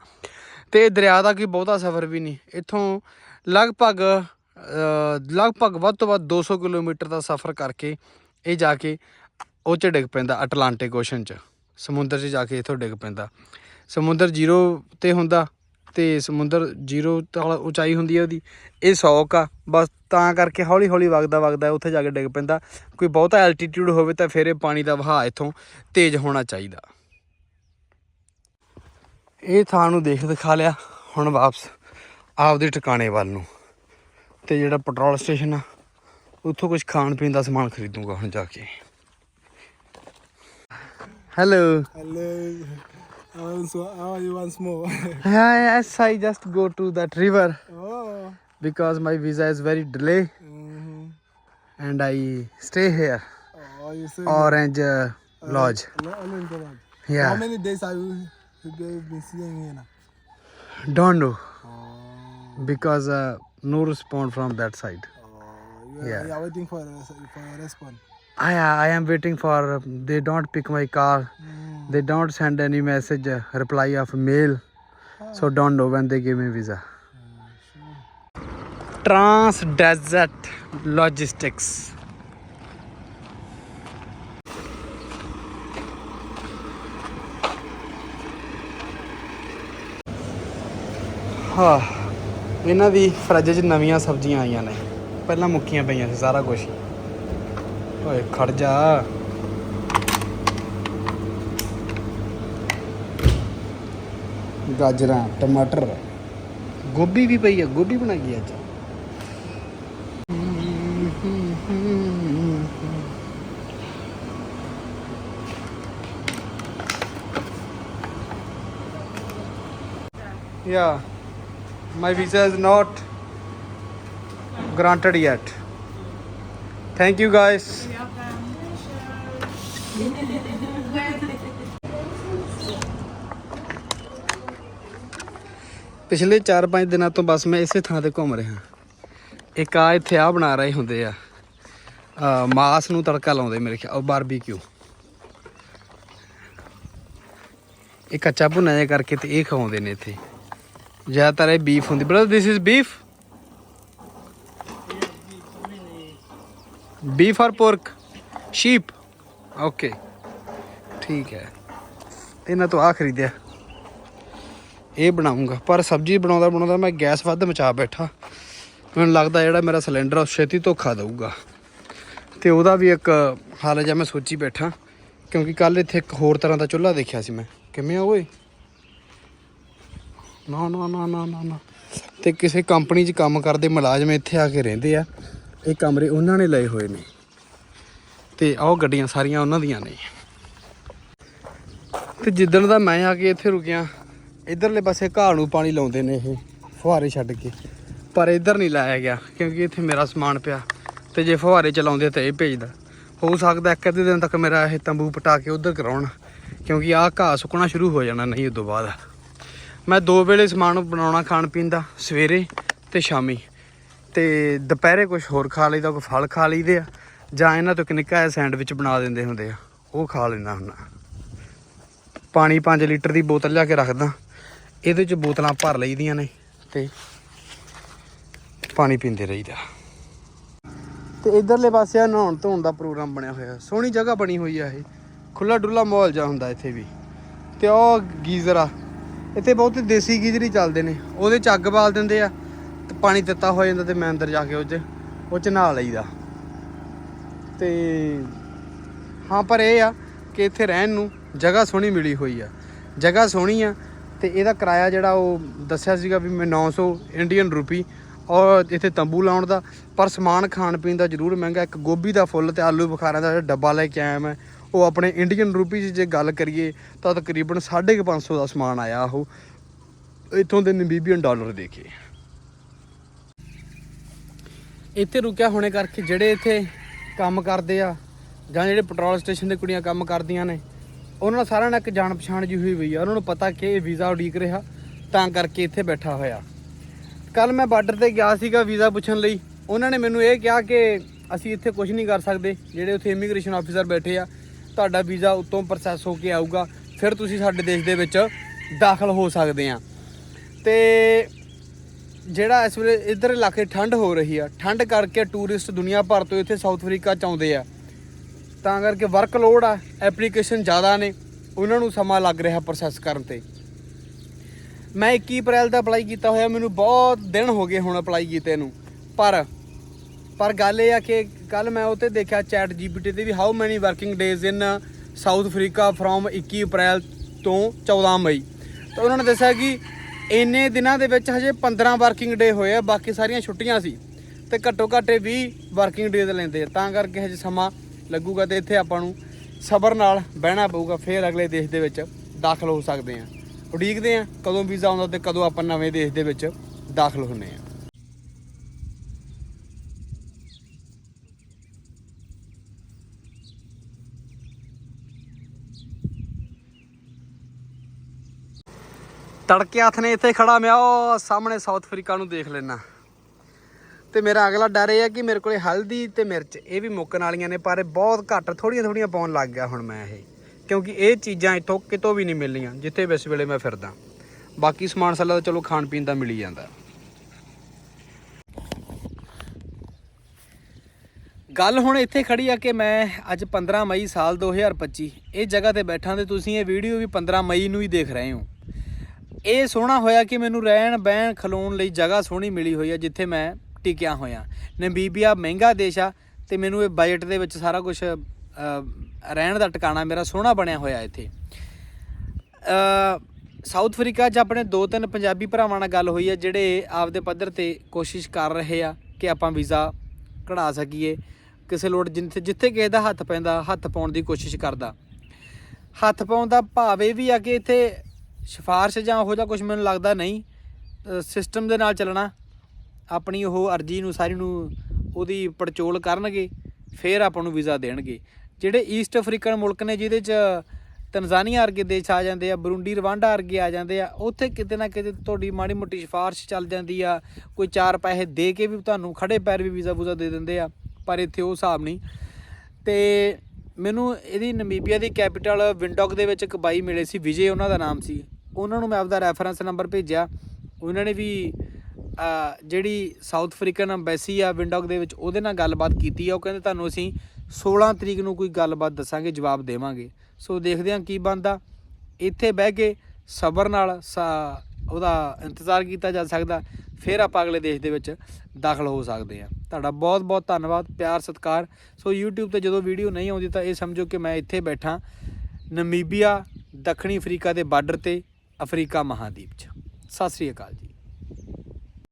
Speaker 1: ਤੇ ਇਹ ਦਰਿਆ ਦਾ ਕੋਈ ਬਹੁਤਾ ਸਫ਼ਰ ਵੀ ਨਹੀਂ। ਇੱਥੋਂ ਲਗਭਗ ਲਗਭਗ ਵੱਧ ਤੋਂ ਵੱਧ 200 ਕਿਲੋਮੀਟਰ ਦਾ ਸਫ਼ਰ ਕਰਕੇ ਇਹ ਜਾ ਕੇ ਉਹ 'ਚ ਡਿੱਗ ਪੈਂਦਾ, ਅਟਲਾਂਟਿਕ ਓਸ਼ਨ 'ਚ। ਸਮੁੰਦਰ 'ਚ ਜਾ ਕੇ ਇੱਥੋਂ ਡਿੱਗ ਪੈਂਦਾ। ਸਮੁੰਦਰ ਜ਼ੀਰੋ ਤੇ ਹੁੰਦਾ ਤੇ ਸਮੁੰਦਰ ਜ਼ੀਰੋ ਤਲ ਉਚਾਈ ਹੁੰਦੀ ਹੈ ਉਹਦੀ। ਇਹ 100 ਆ, ਬਸ ਤਾਂ ਕਰਕੇ ਹੌਲੀ ਹੌਲੀ ਵਗਦਾ ਵਗਦਾ ਉੱਥੇ ਜਾ ਕੇ ਡਿੱਗ ਪੈਂਦਾ। ਕੋਈ ਬਹੁਤਾ ਐਲਟੀਟਿਊਡ ਹੋਵੇ ਤਾਂ ਫਿਰ ਇਹ ਪਾਣੀ ਦਾ ਵਹਾਅ ਇੱਥੋਂ ਤੇਜ਼ ਹੋਣਾ ਚਾਹੀਦਾ। ਇਹ ਥਾਂ ਨੂੰ ਦੇਖ ਦਿਖਾ ਲਿਆ ਹੁਣ ਵਾਪਸ ਆਪਦੇ ਟਿਕਾਣੇ ਵੱਲ ਨੂੰ ਤੇ ਜਿਹੜਾ ਪੈਟਰੋਲ ਸਟੇਸ਼ਨ ਆ ਉੱਥੋਂ ਕੁਝ ਖਾਣ ਪੀਣ ਦਾ ਸਮਾਨ ਖਰੀਦੂੰਗਾ ਹੁਣ ਜਾ ਕੇ hello
Speaker 2: Hello. I want so how are you once more?
Speaker 1: yes i just go to that river
Speaker 2: oh.
Speaker 1: because my visa is very delay
Speaker 2: Mm-hmm.
Speaker 1: and i stay here
Speaker 2: Oh, you say
Speaker 1: orange uh, lodge
Speaker 2: Only in the lodge.
Speaker 1: yeah
Speaker 2: How many days have you have you been staying here now?
Speaker 1: don't know
Speaker 2: Oh.
Speaker 1: because uh, no response from that side
Speaker 2: Oh, you are,
Speaker 1: Yeah.
Speaker 2: you are waiting for for a response.
Speaker 1: i i am waiting for they don't pick my car
Speaker 2: Mm.
Speaker 1: they don't send any message uh, reply of mail so don't know when they give me visa trans desert logistics ਹਾਂ ਇਹਨਾਂ ਦੀ fridge 'ਚ ਨਵੀਆਂ ਸਬਜ਼ੀਆਂ ਆਈਆਂ ਨੇ। ਪਹਿਲਾਂ ਮੁੱਕੀਆਂ ਪਈਆਂ ਸੀ ਸਾਰਾ ਕੁਝ ਓਏ ਖੜ ਜਾ। ਗਾਜਰਾਂ ਟਮਾਟਰ। ਗੋਭੀ ਵੀ ਪਈ ਆ ਗੋਭੀ ਬਣਾਈ ਅੱਜ। Yeah, my visa is not granted yet. Thank you, guys. ਪਿਛਲੇ 4-5 ਦਿਨਾਂ ਤੋਂ ਬਸ ਮੈਂ ਇਸੇ ਥਾਂ ਤੇ ਘੁੰਮ ਰਿਹਾ ਇੱਕ ਆ ਇੱਥੇ ਆ ਬਣਾ ਰਹੇ ਹੁੰਦੇ ਆ ਮਾਸ ਨੂੰ ਤੜਕਾ ਲਾਉਂਦੇ ਮੇਰੇ ਖਿਆਲ ਬਾਰਬੀਕਿਊ ਇਹ ਕੱਚਾ ਭੁੰਨਾ ਜਿਹਾ ਕਰਕੇ ਤੇ ਇਹ ਖਵਾਉਂਦੇ ਨੇ ਇੱਥੇ ਜ਼ਿਆਦਾਤਰ ਇਹ ਬੀਫ ਹੁੰਦੀ। Brother this is beef beef ਔਰ ਪੋਰਕ ਸ਼ੀਪ ਓਕੇ ਠੀਕ ਹੈ। ਇਹਨਾਂ ਤੋਂ ਆ ਖਰੀਦਿਆ। ਇਹ ਬਣਾਉਂਗਾ। ਪਰ ਸਬਜ਼ੀ ਬਣਾਉਂਦਾ ਬਣਾਉਂਦਾ ਮੈਂ ਗੈਸ ਵੱਧ ਮਚਾ ਬੈਠਾ। ਮੈਨੂੰ ਲੱਗਦਾ ਜਿਹੜਾ ਮੇਰਾ ਸਿਲੰਡਰ ਆ, ਉਹ ਛੇਤੀ ਧੋਖਾ ਦੇਊਗਾ। ਤੇ ਉਹਦਾ ਵੀ ਇੱਕ ਹਾਲ ਜਿਹਾ ਮੈਂ ਸੋਚੀ ਬੈਠਾ। ਕਿਉਂਕਿ ਕੱਲ ਇੱਥੇ ਇੱਕ ਹੋਰ ਤਰ੍ਹਾਂ ਦਾ ਚੁੱਲ੍ਹਾ ਦੇਖਿਆ ਸੀ ਮੈਂ। ਕਿਵੇਂ ਆ ਓਏ? ਨਾ ਨਾ ਨਾ ਨਾ ਨਾ ਨਾ। ਤੇ ਕਿਸੇ ਕੰਪਨੀ 'ਚ ਕੰਮ ਕਰਦੇ ਮੁਲਾਜ਼ਮ ਇੱਥੇ ਆ ਕੇ ਰਹਿੰਦੇ ਆ। ਇਹ ਕਮਰੇ ਉਹਨਾਂ ਨੇ ਲਏ ਹੋਏ ਨੇ। ਤੇ ਆਹ ਗੱਡੀਆਂ ਸਾਰੀਆਂ ਉਹਨਾਂ ਦੀਆਂ ਨੇ। ਤੇ ਜਿੱਦਣ ਦਾ ਮੈਂ ਆ ਕੇ ਇੱਥੇ ਰੁਕਿਆ, ਇਧਰਲੇ ਪਾਸੇ ਘਾਹ ਨੂੰ ਪਾਣੀ ਲਾਉਂਦੇ ਨੇ ਇਹ ਫੁਹਾਰੇ ਛੱਡ ਕੇ। ਪਰ ਇੱਧਰ ਨਹੀਂ ਲਾਇਆ ਗਿਆ, ਕਿਉਂਕਿ ਇੱਥੇ ਮੇਰਾ ਸਮਾਨ ਪਿਆ। ਤੇ ਜੇ ਫੁਹਾਰੇ ਚਲਾਉਂਦੇ ਤਾਂ ਇਹ ਭੇਜਦਾ। ਹੋ ਸਕਦਾ ਇੱਕ ਅੱਧੇ ਦਿਨ ਤੱਕ ਮੇਰਾ ਇਹ ਤੰਬੂ ਪਟਾ ਕੇ ਉਧਰ ਕਰਾਉਣ, ਕਿਉਂਕਿ ਆਹ ਘਾਹ ਸੁੱਕਣਾ ਸ਼ੁਰੂ ਹੋ ਜਾਣਾ ਨਹੀਂ ਉਦੋਂ ਬਾਅਦ। ਮੈਂ ਦੋ ਵੇਲੇ ਸਮਾਨ ਬਣਾਉਣਾ ਖਾਣ ਪੀਣ ਦਾ, ਸਵੇਰੇ ਤੇ ਸ਼ਾਮੀ। ਤੇ ਦੁਪਹਿਰੇ ਕੁਝ ਹੋਰ ਖਾ ਲਈਦਾ, ਕੋਈ ਫਲ ਖਾ ਲਈਦੇ ਆ, ਜਾਂ ਇਹਨਾਂ ਤੋਂ ਇੱਕ ਨਿੱਕਾ ਜਿਹਾ ਸੈਂਡਵਿਚ ਬਣਾ ਦਿੰਦੇ ਹੁੰਦੇ ਆ। ਉਹ ਖਾ ਲੈਣਾ ਹੁੰਦਾ। ਪਾਣੀ 5 ਲੀਟਰ ਦੀ ਬੋਤਲ ਲਿਆ ਕੇ ਰੱਖਦਾ। ਇਹਦੇ ਚ ਬੋਤਲਾਂ ਭਰ ਲਈਦੀਆਂ ਨੇ ਤੇ ਪਾਣੀ ਪੀਂਦੇ ਰਹੀਦਾ। ਤੇ ਇਧਰਲੇ ਪਾਸੇ ਆ ਨਹਾਉਣ ਧੋਣ ਦਾ ਪ੍ਰੋਗਰਾਮ ਬਣਿਆ ਹੋਇਆ। ਸੋਹਣੀ ਜਗ੍ਹਾ ਬਣੀ ਹੋਈ ਆ ਇਹ। ਖੁੱਲਾ ਡੁੱਲਾ ਮਾਹੌਲ ਜਾ ਹੁੰਦਾ ਇੱਥੇ ਵੀ। ਤੇ ਉਹ ਗੀਜ਼ਰ ਆ। ਇੱਥੇ ਬਹੁਤ ਦੇਸੀ ਗੀਜਰੀ ਚੱਲਦੇ ਨੇ, ਉਹਦੇ ਚ ਅੱਗ ਬਾਲ ਦਿੰਦੇ ਆ, ਤੇ ਪਾਣੀ ਦਿੱਤਾ ਹੋ ਜਾਂਦਾ ਤੇ ਮੈਂ ਅੰਦਰ ਜਾ ਕੇ ਉਹ ਚ ਉਹ ਚ ਨਹਾ ਲਈਦਾ। ਤੇ ਹਾਂ, ਪਰ ਇਹ ਆ ਕਿ ਇੱਥੇ ਰਹਿਣ ਨੂੰ ਜਗ੍ਹਾ ਸੋਹਣੀ ਮਿਲੀ ਹੋਈ ਆ। ਜਗ੍ਹਾ ਸੋਹਣੀ ਆ, ਤੇ ਇਹਦਾ ਕਿਰਾਇਆ ਜਿਹੜਾ ਉਹ ਦੱਸਿਆ ਸੀਗਾ ਵੀ ਮੈਂ 900 ਇੰਡੀਅਨ ਰੂਪੀ, ਔਰ ਇੱਥੇ ਤੰਬੂ ਲਾਉਣ ਦਾ, ਪਰ ਸਮਾਨ ਖਾਣ ਪੀਣ ਦਾ ਜ਼ਰੂਰ ਮਹਿੰਗਾ, ਇੱਕ ਗੋਭੀ ਦਾ ਫੁੱਲ ਤੇ ਆਲੂ ਬੁਖਾਰਿਆਂ ਦਾ ਡੱਬਾ ਲੈ ਕੇ ਆਇਆ ਮੈਂ ਉਹ ਆਪਣੇ ਇੰਡੀਅਨ ਰੂਪੀ 'ਚ ਜੇ ਗੱਲ ਕਰੀਏ ਤਾਂ ਤਕਰੀਬਨ 550 ਦਾ ਸਮਾਨ ਆਇਆ ਉਹ। ਇੱਥੋਂ ਦੇ ਨਮੀਬੀਅਨ ਡਾਲਰ ਦੇ ਕੇ ਇੱਥੇ ਰੁਕਿਆ ਹੋਣੇ ਕਰਕੇ ਜਿਹੜੇ ਇੱਥੇ ਕੰਮ ਕਰਦੇ ਆ ਜਾਂ ਜਿਹੜੇ ਪੈਟਰੋਲ ਸਟੇਸ਼ਨ ਦੇ ਕੁੜੀਆਂ ਕੰਮ ਕਰਦੀਆਂ ਨੇ, ਉਹਨਾਂ ਨਾਲ ਸਾਰਿਆਂ ਨਾਲ ਇੱਕ ਜਾਣ ਪਛਾਣ ਜੀ ਹੋਈ ਹੋਈ ਆ। ਉਹਨਾਂ ਨੂੰ ਪਤਾ ਕਿ ਇਹ ਵੀਜ਼ਾ ਉਡੀਕ ਰਿਹਾ, ਤਾਂ ਕਰਕੇ ਇੱਥੇ ਬੈਠਾ ਹੋਇਆ। ਕੱਲ ਮੈਂ ਬਾਰਡਰ ਤੇ ਗਿਆ ਸੀਗਾ ਵੀਜ਼ਾ ਪੁੱਛਣ ਲਈ। ਉਹਨਾਂ ਨੇ ਮੈਨੂੰ ਇਹ ਕਿਹਾ ਕਿ ਅਸੀਂ ਇੱਥੇ ਕੁਝ ਨਹੀਂ ਕਰ ਸਕਦੇ, ਜਿਹੜੇ ਉੱਥੇ ਇਮੀਗ੍ਰੇਸ਼ਨ ਆਫੀਸਰ ਬੈਠੇ ਆ। ਤੁਹਾਡਾ ਵੀਜ਼ਾ ਉੱਤੋਂ ਪ੍ਰੋਸੈਸ ਹੋ ਕੇ ਆਊਗਾ, ਫਿਰ ਤੁਸੀਂ ਸਾਡੇ ਦੇਸ਼ ਦੇ ਵਿੱਚ ਦਾਖਲ ਹੋ ਸਕਦੇ ਆ। ਤੇ ਜਿਹੜਾ ਇਸ ਵੇਲੇ ਇਧਰ ਇਲਾਕੇ ਠੰਡ ਹੋ ਰਹੀ ਆ, ਠੰਡ ਕਰਕੇ ਟੂਰਿਸਟ ਦੁਨੀਆ ਭਰ ਤੋਂ ਇੱਥੇ ਸਾਊਥ ਅਫਰੀਕਾ ਚ ਆਉਂਦੇ ਆ। ਤਾਂ ਕਰਕੇ ਵਰਕ ਲੋਡ ਆ ਐਪਲੀਕੇਸ਼ਨ ਜ਼ਿਆਦਾ ਨੇ, ਉਹਨਾਂ ਨੂੰ ਸਮਾਂ ਲੱਗ ਰਿਹਾ ਪ੍ਰੋਸੈਸ ਕਰਨ ਤੇ। ਮੈਂ 21 ਅਪ੍ਰੈਲ ਦਾ ਅਪਲਾਈ ਕੀਤਾ ਹੋਇਆ, ਮੈਨੂੰ ਬਹੁਤ ਦਿਨ ਹੋ ਗਏ ਹੁਣ ਅਪਲਾਈ ਕੀਤੇ ਨੂੰ। ਪਰ ਪਰ ਗੱਲ ਇਹ ਆ ਕਿ ਕੱਲ ਮੈਂ ਉੱਤੇ ਦੇਖਿਆ ਚੈਟ ਜੀਪੀਟੀ ਤੇ ਵੀ how many working days in South Africa from 21 April ਤੋਂ 14 ਮਈ। ਤਾਂ ਉਹਨਾਂ ਨੇ ਦੱਸਿਆ ਕਿ ਇੰਨੇ ਦਿਨਾਂ ਦੇ ਵਿੱਚ ਹਜੇ 15 ਵਰਕਿੰਗ ਡੇ ਹੋਏ ਆ, ਬਾਕੀ ਸਾਰੀਆਂ ਛੁੱਟੀਆਂ ਸੀ। ਤੇ ਘੱਟੋ ਘੱਟ ਇਹ 20 ਵਰਕਿੰਗ ਡੇਜ਼ ਲੈਂਦੇ ਆ। ਤਾਂ ਕਰਕੇ ਹਜੇ ਸਮਾਂ ਲੱਗੂਗਾ ਤੇ ਇੱਥੇ ਆਪਾਂ ਨੂੰ ਸਬਰ ਨਾਲ ਬਹਿਣਾ ਪਊਗਾ, ਫਿਰ ਅਗਲੇ ਦੇਸ਼ ਦੇ ਵਿੱਚ ਦਾਖਲ ਹੋ ਸਕਦੇ ਆ। ਉਡੀਕਦੇ ਆ ਕਦੋਂ ਵੀਜ਼ਾ ਆਉਂਦਾ ਤੇ ਕਦੋਂ ਆਪਾਂ ਨਵੇਂ ਦੇਸ਼ ਦੇ ਵਿੱਚ ਦਾਖਲ ਹੁੰਨੇ ਆ। ਤੜਕੇ ਹੱਥ ਨੇ ਇੱਥੇ ਖੜਾ ਮੈਂ ਉਹ ਸਾਹਮਣੇ ਸਾਊਥ ਅਫਰੀਕਾ ਨੂੰ ਦੇਖ ਲੈਣਾ ਤੇ ਮੇਰਾ ਅਗਲਾ ਡਰ ਇਹ ਹੈ ਕਿ ਮੇਰੇ ਕੋਲੇ ਹਲਦੀ ਤੇ ਮਿਰਚ, ਇਹ ਵੀ ਮੁੱਕਣ ਵਾਲੀਆਂ ਨੇ, ਪਰ ਬਹੁਤ ਘੱਟ ਥੋੜੀਆਂ ਥੋੜੀਆਂ ਪਾਉਣ ਲੱਗ ਗਿਆ ਹੁਣ ਮੈਂ ਇਹ। ਕਿਉਂਕਿ ਇਹ ਚੀਜ਼ਾਂ ਇੱਥੋਂ ਕਿਤੋਂ ਵੀ ਨਹੀਂ ਮਿਲਣੀਆਂ, ਜਿੱਥੇ ਇਸ ਵੇਲੇ ਮੈਂ ਫਿਰਦਾ। ਬਾਕੀ ਸਮਾਨ ਸਾਲਾ ਤਾਂ ਚਲੋ ਖਾਣ ਪੀਣ ਦਾ ਮਿਲੀ ਜਾਂਦਾ। ਗੱਲ ਹੁਣ ਇੱਥੇ ਖੜੀ ਆ ਕਿ ਮੈਂ ਅੱਜ 15 ਮਈ ਸਾਲ 2025 ਇਹ ਜਗ੍ਹਾ ਤੇ ਬੈਠਾ ਤੇ ਤੁਸੀਂ ਇਹ ਵੀਡੀਓ ਵੀ 15 ਮਈ ਨੂੰ ਹੀ ਦੇਖ ਰਹੇ ਹੋ। ਇਹ ਸੋਹਣਾ ਹੋਇਆ ਕਿ ਮੈਨੂੰ ਰਹਿਣ ਬਹਿਣ ਖਲੋਣ ਲਈ ਜਗ੍ਹਾ ਸੋਹਣੀ ਮਿਲੀ ਹੋਈ ਹੈ, ਜਿੱਥੇ ਮੈਂ ਟਿਕਿਆ ਹੋਇਆ। ਨਮੀਬੀਆ ਮਹਿੰਗਾ ਦੇਸ਼ ਆ ਤੇ ਮੈਨੂੰ ਇਹ ਬਜਟ ਦੇ ਵਿੱਚ ਸਾਰਾ ਕੁਝ ਰਹਿਣ ਦਾ ਟਿਕਾਣਾ ਮੇਰਾ ਸੋਹਣਾ ਬਣਿਆ ਹੋਇਆ ਇੱਥੇ। ਸਾਊਥ ਅਫਰੀਕਾ 'ਚ ਆਪਣੇ ਦੋ ਤਿੰਨ ਪੰਜਾਬੀ ਭਰਾਵਾਂ ਨਾਲ ਗੱਲ ਹੋਈ ਹੈ, ਜਿਹੜੇ ਆਪਦੇ ਪੱਧਰ ਤੇ ਕੋਸ਼ਿਸ਼ ਕਰ ਰਹੇ ਆ ਕਿ ਆਪਾਂ ਵੀਜ਼ਾ ਕਢਾ ਸਕੀਏ। ਕਿਸੇ ਲੋੜ ਜਿੱਥੇ ਜਿੱਥੇ ਕਿਸੇ ਦਾ ਹੱਥ ਪੈਂਦਾ, ਹੱਥ ਪਾਉਣ ਦੀ ਕੋਸ਼ਿਸ਼ ਕਰਦਾ। ਹੱਥ ਪਾਉਣ ਦਾ ਭਾਵ ਇਹ ਵੀ ਆ ਕਿ ਇੱਥੇ ਸਿਫਾਰਿਸ਼ ਜਾਂ ਉਹੋ ਜਿਹਾ ਕੁਝ ਮੈਨੂੰ ਲੱਗਦਾ ਨਹੀਂ ਸਿਸਟਮ ਦੇ ਨਾਲ ਚੱਲਣਾ, ਆਪਣੀ ਉਹ ਅਰਜੀ ਨੂੰ ਸਾਰੀ ਨੂੰ ਉਹਦੀ ਪੜਚੋਲ ਕਰਨਗੇ, ਫਿਰ ਆਪਾਂ ਨੂੰ ਵੀਜ਼ਾ ਦੇਣਗੇ। ਜਿਹੜੇ ਈਸਟ ਅਫਰੀਕਨ ਮੁਲਕ ਨੇ ਜਿਹਦੇ ਚ ਤਨਜ਼ਾਨੀਆ ਵਰਗੇ ਦੇਸ਼ ਆ ਜਾਂਦੇ ਆ ਬਰੂੰਡੀ ਰਵਾਂਡਾ ਵਰਗੇ ਆ ਜਾਂਦੇ ਆ, ਉੱਥੇ ਕਿਤੇ ਨਾ ਕਿਤੇ ਤੁਹਾਡੀ ਮਾੜੀ ਮੋਟੀ ਸਿਫਾਰਿਸ਼ ਚੱਲ ਜਾਂਦੀ ਆ, ਕੋਈ ਚਾਰ ਪੈਸੇ ਦੇ ਕੇ ਵੀ ਤੁਹਾਨੂੰ ਖੜੇ ਪੈਰ ਵੀ ਵੀਜ਼ਾ ਵੂਜ਼ਾ ਦੇ ਦਿੰਦੇ ਆ, ਪਰ ਇੱਥੇ ਉਹ ਹਿਸਾਬ ਨਹੀਂ। ਤੇ ਮੈਨੂੰ ਇਹਦੀ ਨਮੀਬੀਆ ਦੀ ਕੈਪੀਟਲ ਵਿੰਡੋਕ ਦੇ ਵਿੱਚ ਇੱਕ ਬਾਈ ਮਿਲੇ ਸੀ, ਵਿਜੇ ਉਹਨਾਂ ਦਾ ਨਾਮ ਸੀ। ਉਹਨਾਂ ਨੂੰ ਮੈਂ ਆਪਦਾ ਰੈਫਰੈਂਸ ਨੰਬਰ ਭੇਜਿਆ। ਉਹਨਾਂ ਨੇ ਵੀ ਜਿਹੜੀ ਸਾਊਥ ਅਫਰੀਕਨ ਐਮਬੈਸੀ ਆ ਵਿੰਡੌਕ ਦੇ ਵਿੱਚ, ਉਹਦੇ ਨਾਲ ਗੱਲਬਾਤ ਕੀਤੀ ਆ। ਉਹ ਕਹਿੰਦੇ ਤੁਹਾਨੂੰ ਅਸੀਂ 16 ਤਰੀਕ ਨੂੰ ਕੋਈ ਗੱਲਬਾਤ ਦੱਸਾਂਗੇ, ਜਵਾਬ ਦੇਵਾਂਗੇ। ਸੋ ਦੇਖਦੇ ਹਾਂ ਕੀ ਬਣਦਾ। ਇੱਥੇ ਬਹਿ ਕੇ ਸਬਰ ਨਾਲ ਸਾ- ਉਹਦਾ ਇੰਤਜ਼ਾਰ ਕੀਤਾ ਜਾ ਸਕਦਾ। ਫਿਰ ਆਪਾਂ ਅਗਲੇ ਦੇਸ਼ ਦੇ ਵਿੱਚ ਦਾਖਲ ਹੋ ਸਕਦੇ ਹਾਂ। ਤੁਹਾਡਾ ਬਹੁਤ ਬਹੁਤ ਧੰਨਵਾਦ, ਪਿਆਰ, ਸਤਿਕਾਰ। ਸੋ YouTube ਤੇ ਜਦੋਂ ਵੀਡੀਓ ਨਹੀਂ ਆਉਂਦੀ ਤਾਂ ਇਹ ਸਮਝੋ ਕਿ ਮੈਂ ਇੱਥੇ ਬੈਠਾ। ਨਮੀਬੀਆ, ਦੱਖਣੀ ਅਫਰੀਕਾ ਦੇ ਬਾਰਡਰ ਤੇ ਅਫਰੀਕਾ ਮਹਾਦੀਪ 'ਚ। ਸਤਿ ਸ੍ਰੀ ਅਕਾਲ ਜੀ।